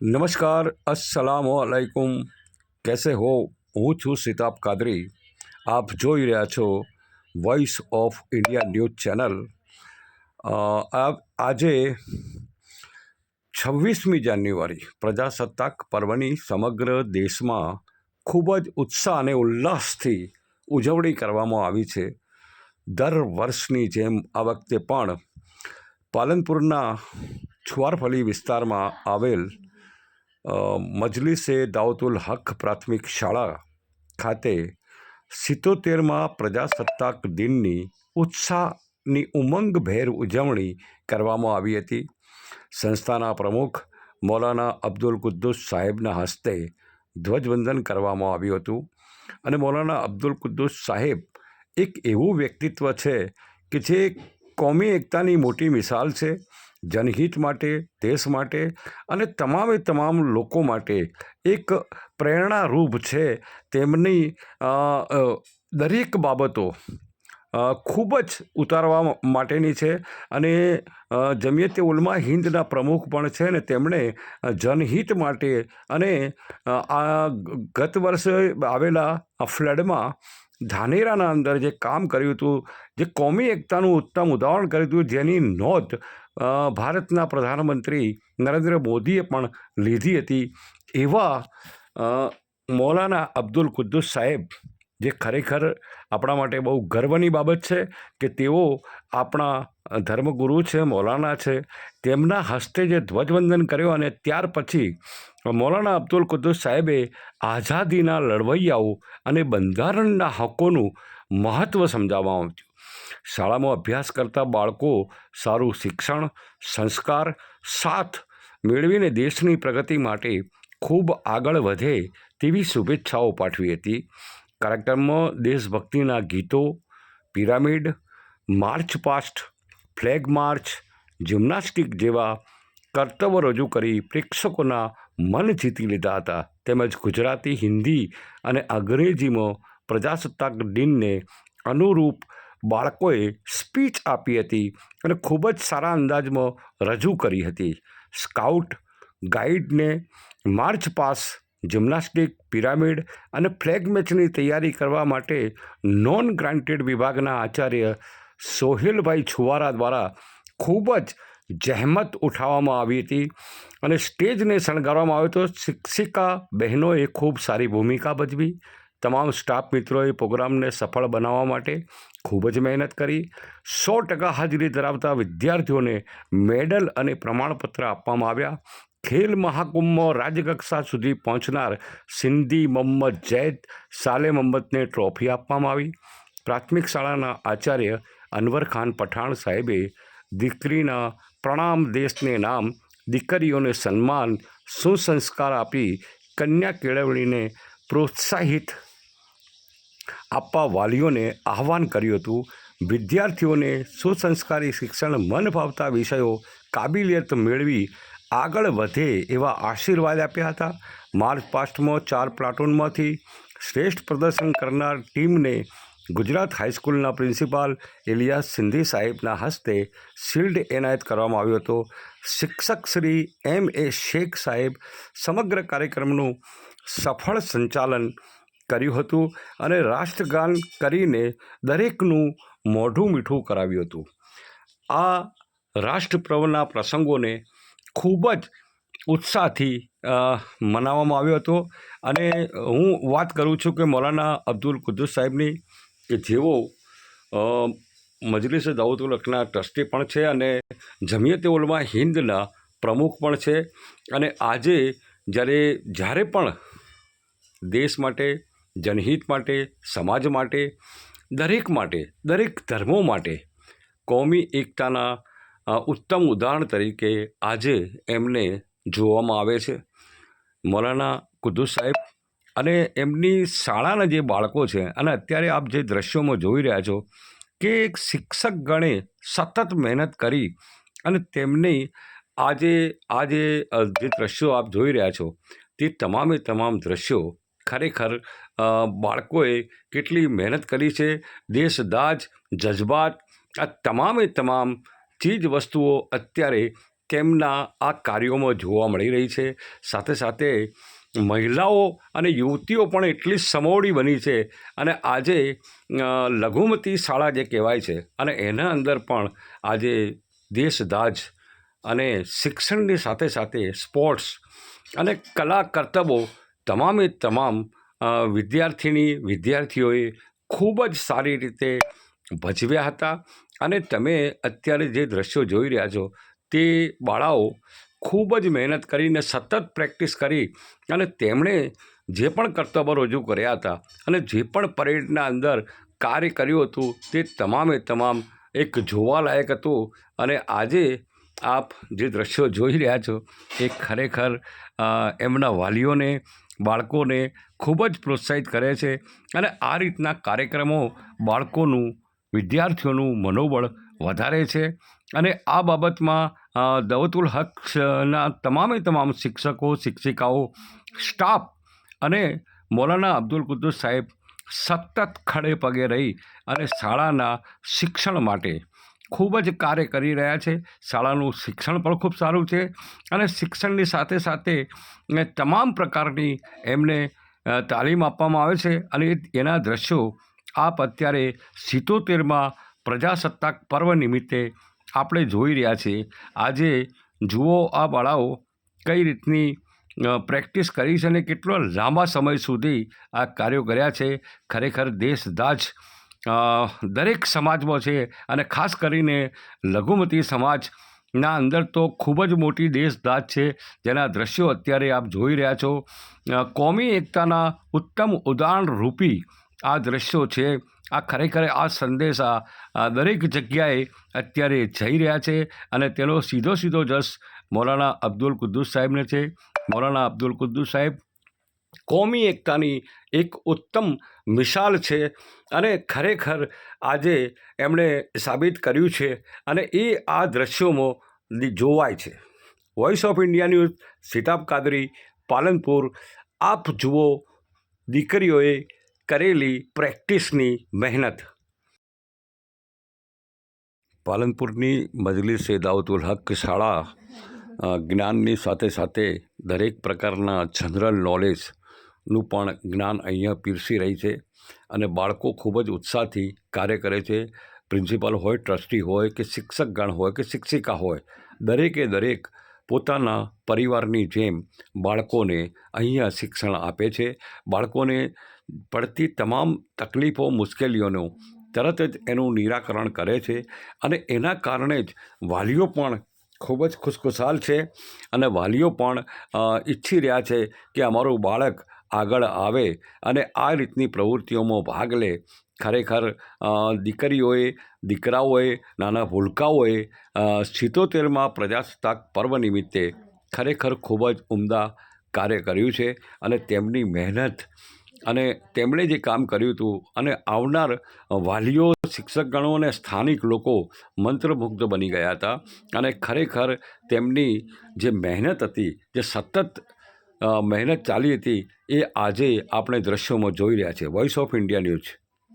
નમસ્કાર અસલામ અલૈકુમ કેસે હો હું છું સિતાબ કાદરી આપ જોઈ રહ્યા છો Voice of India News channel આજે છવ્વીસમી જાન્યુઆરી પ્રજાસત્તાક પર્વની સમગ્ર દેશમાં ખૂબ જ ઉત્સાહ અને ઉલ્લાસથી ઉજવણી કરવામાં આવી છે દર વર્ષની જેમ આ વખતે પણ પાલનપુરના છુવારફલી વિસ્તારમાં આવેલ મજલિસે દાઉતુલ હક પ્રાથમિક શાળા ખાતે સિત્તોતેરમાં પ્રજાસત્તાક દિનની ઉત્સાહની ઉમંગભેર ઉજવણી કરવામાં આવી હતી. સંસ્થાના પ્રમુખ મૌલાના અબ્દુલ કુદ્દુસ સાહેબના હસ્તે ધ્વજવંદન કરવામાં આવ્યું હતું અને મૌલાના અબ્દુલ કુદ્દુસ સાહેબ એક એવું વ્યક્તિત્વ છે કે જે કોમી એકતાની મોટી મિસાલ છે. જનહિત માટે, દેશ માટે અને તમામે તમામ લોકો માટે એક પ્રેરણારૂપ છે તેમની દરેક બાબતો. ખૂબ જ ઉતારવા માટેની છે અને જમિયતે ઉલમા હિન્દના પ્રમુખ પણ છે ને તેમણે જનહિત માટે અને આ ગત વર્ષે આવેલા ફ્લડમાં ધાનેરાના અંદર જે કામ કર્યું હતું, જે કોમી એકતાનું ઉત્તમ ઉદાહરણ કર્યું હતું, જેની નોંધ ભારતના પ્રધાનમંત્રી નરેન્દ્ર મોદીએ પણ લીધી હતી એવા મૌલાના અબ્દુલ કુદ્દુસ સાહેબ જે ખરેખર આપણા માટે બહુ ગર્વની બાબત છે કે તેઓ આપણા ધર્મગુરુ છે, મૌલાના છે, તેમના હસ્તે જે ધ્વજવંદન કર્યો અને ત્યાર પછી મૌલાના અબ્દુલ કુદ્દુસ સાહેબે આઝાદીના લડવૈયાઓ અને બંધારણના હકોનું મહત્ત્વ સમજાવવામાં આવ્યું. શાળામાં અભ્યાસ કરતા બાળકો સારું શિક્ષણ, સંસ્કાર, સાથ મેળવીને દેશની પ્રગતિ માટે ખૂબ આગળ વધે તેવી શુભેચ્છાઓ પાઠવી હતી. કાર્યક્રમમાં દેશભક્તિના ગીતો, pyramid, march past, flag march, gymnastic જેવા કરતબો રજૂ કરી પ્રેક્ષકોના મન જીતી લીધા હતા. તેમજ ગુજરાતી, હિન્દી અને અંગ્રેજીમાં પ્રજાસત્તાક દિનને અનુરૂપ બાળકોએ સ્પીચ આપી હતી અને ખૂબ જ સારા અંદાજમાં રજૂ કરી હતી. સ્કાઉટ ગાઈડને માર્ચ પાસ જિમ્નાસ્ટિક, પિરામિડ અને ફ્લેગ મેચની તૈયારી કરવા માટે નોન ગ્રાન્ટેડ વિભાગના આચાર્ય સોહેલભાઈ છુવારા દ્વારા ખૂબ જ જહેમત ઉઠાવવામાં આવી હતી અને સ્ટેજને શણગારવામાં આવ્યો તો શિક્ષિકા બહેનોએ ખૂબ સારી ભૂમિકા ભજવી. તમામ સ્ટાફ મિત્રોએ પ્રોગ્રામને સફળ બનાવવા માટે ખૂબ જ મહેનત કરી. સો ટકા હાજરી ધરાવતા વિદ્યાર્થીઓને મેડલ અને પ્રમાણપત્ર આપવામાં આવ્યા. ખેલ મહાકુંભમાં રાજ્યકક્ષા સુધી પહોંચનાર સિંધી મોહમ્મદ જૈદ સાલે મોહમ્મદને ટ્રોફી આપવામાં આવી. પ્રાથમિક શાળાના આચાર્ય અનવર ખાન પઠાણ સાહેબે દીકરીના પ્રણામ દેશને નામ, દીકરીઓને સન્માન, સુસંસ્કાર આપી કન્યા કેળવણીને પ્રોત્સાહિત આપવા વાલીઓને આહવાન કર્યું હતું. વિદ્યાર્થીઓને સુસંસ્કારી શિક્ષણ મન ભાવતા વિષયો કાબિલિયત મેળવી આગળ વધે એવા આશીર્વાદ આપ્યા હતા. માર્ચ પાસ્ટમાં ચાર પ્લાટૂનમાંથી શ્રેષ્ઠ પ્રદર્શન કરનાર ટીમને ગુજરાત હાઈસ્કૂલના પ્રિન્સિપાલ ઇલિયાસ સિંધી સાહેબના હસ્તે શિલ્ડ એનાયત કરવામાં આવ્યો હતો. શિક્ષક શ્રી એમ એ શેખ સાહેબ સમગ્ર કાર્યક્રમનું સફળ સંચાલન કર્યું હતું અને રાષ્ટ્રગાન કરીને દરેકનું મોઢું મીઠું કરાવ્યું હતું. આ રાષ્ટ્રપ્રવના પ્રસંગોને ખૂબ જ ઉત્સાહથી મનાવવામાં આવ્યો હતો. અને હું વાત કરું છું કે મૌલાના અબ્દુલ કુદ્દુસ સાહેબની, કે જેઓ મજલિસ હકના ટ્રસ્ટી પણ છે અને જમિયત ઉલમા હિન્દના પ્રમુખ પણ છે. અને આજે જ્યારે જ્યારે પણ દેશ માટે, જનહિત માટે, સમાજ માટે, દરેક માટે, દરેક ધર્મો માટે, કોમી એકતાના ઉત્તમ ઉદાહરણ તરીકે આજે એમને જોવામાં આવે છે. મૌલાના કુદ્દુસ સાહેબ અને એમની શાળાના જે બાળકો છે અને અત્યારે આપ જે દ્રશ્યોમાં જોઈ રહ્યા છો કે એક શિક્ષક ગણે સતત મહેનત કરી અને તેમની આજે આજે જે દ્રશ્યો આપ જોઈ રહ્યા છો તે તમામે તમામ દ્રશ્યો ખરેખર બાળકોએ કેટલી મહેનત કરી છે, દેશદાજ, જજ્બાત, આ તમામે તમામ ચીજ વસ્તુઓ અત્યારે તેમના આ કાર્યોમાં જોવા મળી રહી છે? સાથે સાથે મહિલાઓ અને યુવતીઓ પણ એટલી સમોવડી બની છે અને આજે લઘુમતી શાળા જે કહેવાય છે અને એના અંદર પણ આજે દેશદાજ અને શિક્ષણની સાથે સાથે સ્પોર્ટ્સ અને કલા કરતબો તમામે તમામ વિદ્યાર્થીની વિદ્યાર્થીઓએ ખૂબ જ સારી રીતે ભજવ્યા હતા અને તમે અત્યારે જે દ્રશ્યો જોઈ રહ્યા છો તે બાળાઓ ખૂબ જ મહેનત કરીને સતત પ્રેક્ટિસ કરી અને તેમણે જે પણ કર્તવ્ય રજૂ કર્યા હતા અને જે પણ પરેડના અંદર કાર્ય કર્યું હતું તે તમામે તમામ એક જોવાલાયક હતું અને આજે આપ જે દ્રશ્યો જોઈ રહ્યા છો એ ખરેખર એમના વાલીઓને, બાળકોને ખૂબ જ પ્રોત્સાહિત કરે છે અને આ રીતના કાર્યક્રમો બાળકોનું વિદ્યાર્થીઓનું મનોબળ વધારે છે અને આ બાબતમાં દવતુલ હકના તમામે તમામ શિક્ષકો, શિક્ષિકાઓ, સ્ટાફ અને મૌલાના અબ્દુલ કુદ્દુસ સાહેબ સતત ખડે પગે રહી અને શાળાના શિક્ષણ માટે ખૂબ જ કાર્ય કરી રહ્યા છે. શાળાનું શિક્ષણ પણ ખૂબ સારું છે અને શિક્ષણની સાથે સાથે તમામ પ્રકારની એમને તાલીમ આપવામાં આવે છે અને એના દ્રશ્યો આપ અત્યારે સિત્તોતેરમાં પ્રજાસત્તાક પર્વ નિમિત્તે આપણે જોઈ રહ્યા છીએ આજે જુઓ આ બાળાઓ કઈ રીતની પ્રેક્ટિસ કરી છે અને કેટલો લાંબા સમય સુધી આ કાર્યો કર્યા છે. ખરેખર દેશદાજ દરેક સમાજમાં છે અને ખાસ કરીને લઘુમતી સમાજના અંદર તો ખૂબ જ મોટી દેશદાજ છે જેના દ્રશ્યો અત્યારે આપ જોઈ રહ્યા છો. કોમી એકતાના ઉત્તમ ઉદાહરણ રૂપી આ દ્રશ્યો છે. આ ખરેખર આ સંદેશા આ દરેક જગ્યાએ અત્યારે જઈ રહ્યા છે અને તેનો સીધો સીધો જશ મૌલાના અબ્દુલ કુદ્દુસ સાહેબને છે. મૌલાના અબ્દુલ કુદ્દુસ સાહેબ, કોમી એકતાની એક ઉત્તમ મિસાલ છે અને ખરેખર આજે એમણે સાબિત કર્યું છે અને એ આ દ્રશ્યોમાં જોવાય છે. Voice of India News Sitab Kadri, Palanpur, આપ જુઓ, દીકરીઓએ કરેલી પ્રેક્ટિસની મહેનત. પાલનપુરની મજલિસ એ દાઉતુલ હક શાળા જ્ઞાનની સાથે સાથે દરેક પ્રકારના જનરલ નોલેજનું પણ જ્ઞાન અહીંયા પીરસી રહી છે અને બાળકો ખૂબ જ ઉત્સાહથી કાર્ય કરે છે. પ્રિન્સિપાલ હોય, ટ્રસ્ટી હોય કે શિક્ષકગણ હોય કે શિક્ષિકા હોય, દરેકે દરેક પોતાના પરિવારની જેમ બાળકોને અહીંયા શિક્ષણ આપે છે. બાળકોને પડતી તમામ તકલીફો, મુશ્કેલીઓનું તરત જ એનું નિરાકરણ કરે છે અને એના કારણે જ વાલીઓ પણ ખૂબ જ ખુશખુશાલ છે અને વાલીઓ પણ ઈચ્છી રહ્યા છે કે અમારું બાળક આગળ આવે અને આ રીતની પ્રવૃત્તિઓમાં ભાગ લે. ખરેખર દીકરીઓએ, દીકરાઓએ, નાના ભૂલકાઓએ સિત્તોતેરમાં પ્રજાસત્તાક પર્વ નિમિત્તે ખરેખર ખૂબ જ ઉમદા કાર્ય કર્યું છે અને તેમની મહેનત અને તેમણે જે કામ કર્યું હતું અને આવનાર વાલીઓ, શિક્ષકગણો અને સ્થાનિક લોકો મંત્રમુગ્ધ બની ગયા હતા અને ખરેખર તેમની જે મહેનત હતી, જે સતત મહેનત ચાલી હતી એ આજે આપણે દ્રશ્યોમાં જોઈ રહ્યા છે વોઇસ ઓફ ઇન્ડિયા ન્યૂઝ